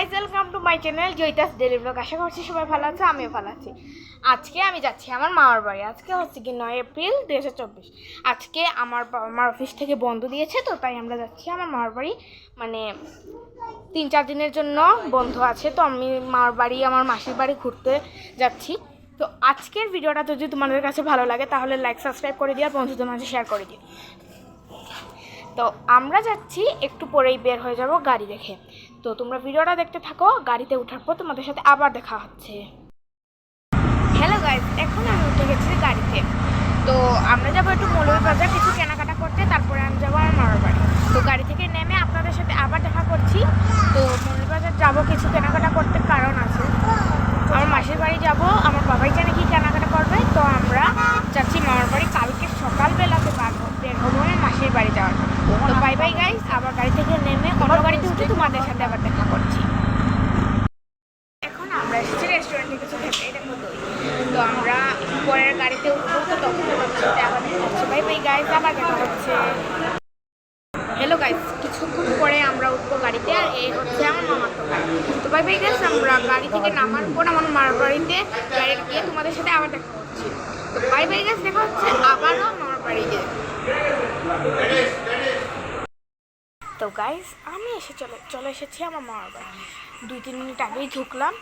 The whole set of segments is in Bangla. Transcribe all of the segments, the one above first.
Guys welcome to my channel Joyita's daily vlog আশা করছি সবাই ভালো আছে, আমিও ভালো আছি। আজকে আমি যাচ্ছি আমার মামার বাড়ি। আজকে হচ্ছে কি নয় এপ্রিল দু হাজার চব্বিশ। আজকে আমার বাবা মার অফিস থেকে বন্ধ দিয়েছে, তো তাই আমরা যাচ্ছি আমার মামার বাড়ি। মানে তিন চার দিনের জন্য বন্ধ আছে, তো আমি মামার বাড়ি, আমার মাসির বাড়ি ঘুরতে যাচ্ছি। তো আজকের ভিডিওটা যদি তোমাদের কাছে ভালো লাগে, তাহলে লাইক সাবস্ক্রাইব করে দিও, আর বন্ধুদের মাঝে শেয়ার করে দিও। তো আমরা যাচ্ছি, একটু পরেই বের হয়ে যাব গাড়ি দেখে। তো তোমরা ভিডিওটা দেখতে থাকো, গাড়িতে ওঠার পর তোমাদের সাথে আবার দেখা হচ্ছে। হ্যালো গাইজ এখন আমি উঠে গেছি গাড়িতে। তো আমরা যাব একটু মৌলভী বাজার কিছু কেনাকাটা করতে, তারপরে আমি যাব আমার মামার বাড়ি। তো গাড়ি থেকে নেমে আপনাদের সাথে আবার দেখা করছি। তো মৌলভী বাজার যাব কিছু কেনাকাটা করতে কারণ আছে। আমার মাসির বাড়ি যাব আমার বাবাই জানে কি কেনাকাটা করবে তো আমরা যাচ্ছি মামার বাড়ি কালকে সকালবেলাতে বার হ- বের হব আমার মাসির বাড়ি যাওয়ার জন্য। তো বাই বাই গাইস আবার গাড়ি থেকে নেমে অন্য গাড়িতে উঠে তোমাদের সাথে আবার দেখা করছি এখন আমরা এসেছি রেস্টুরেন্টে কিছু খেতে এটা দই তো আমরা পরের গাড়িতে উঠবো তো তখন হচ্ছে। বাই বাই গাইস আবার দেখা হচ্ছে। হ্যালো গাইস কিছুক্ষণ পরে আমরা উঠবো গাড়িতে, আর এই হচ্ছে আমার মামার তো। বাই বাই গাইস আমরা গাড়ি থেকে নামার পর আমার মামার বাড়িতে গাড়ি গিয়ে তোমাদের সাথে আবার দেখা হচ্ছে। তো বাই বাই গাইস দেখা হচ্ছে আবারও মামার বাড়িতে। তো গাইজ আমি এসে চলে চলে এসেছি আমার মামার বাড়ি দুই, তিন মিনিট আগেই ঢুকলাম।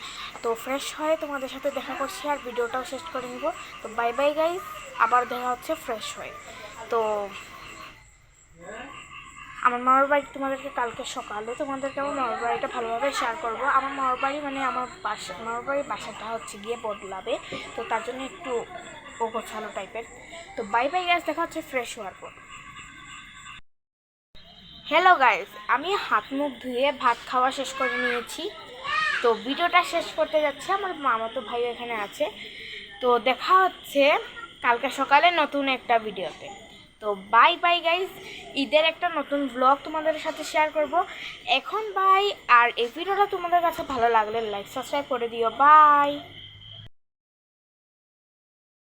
তো ফ্রেশ হয়ে তোমাদের সাথে দেখা করছি আর ভিডিওটাও শেষ করে নিব। তো বাই বাই গাইস আবার দেখা হচ্ছে ফ্রেশ হয়ে। তো আমার মামার বাড়ি তোমাদেরকে কালকে সকালে তোমাদেরকে আমার মামার বাড়িটা ভালোভাবে শেয়ার করব। আমার মামার বাড়ি মানে আমার বাসা মামার বাড়ির বাসাটা হচ্ছে গিয়ে বদলাবে। তো তার জন্য একটু ও ওগোছালো টাইপের তো বাই বাই গ্যাস দেখা হচ্ছে ফ্রেশ হওয়ার পর। হ্যালো গাইস আমি হাত মুখ ধুয়ে ভাত খাওয়া শেষ করে নিয়েছি। তো ভিডিওটা শেষ করতে যাচ্ছে। আমার মামাতো ভাই এখানে আছে। তো দেখা হচ্ছে কালকে সকালে নতুন একটা ভিডিওতে। তো বাই বাই গাইস ঈদের একটা নতুন ব্লগ তোমাদের সাথে শেয়ার করব। এখন বাই আর এই ভিডিওটা তোমাদের কাছে ভালো লাগলে লাইক সাবস্ক্রাইব করে দিও। বাই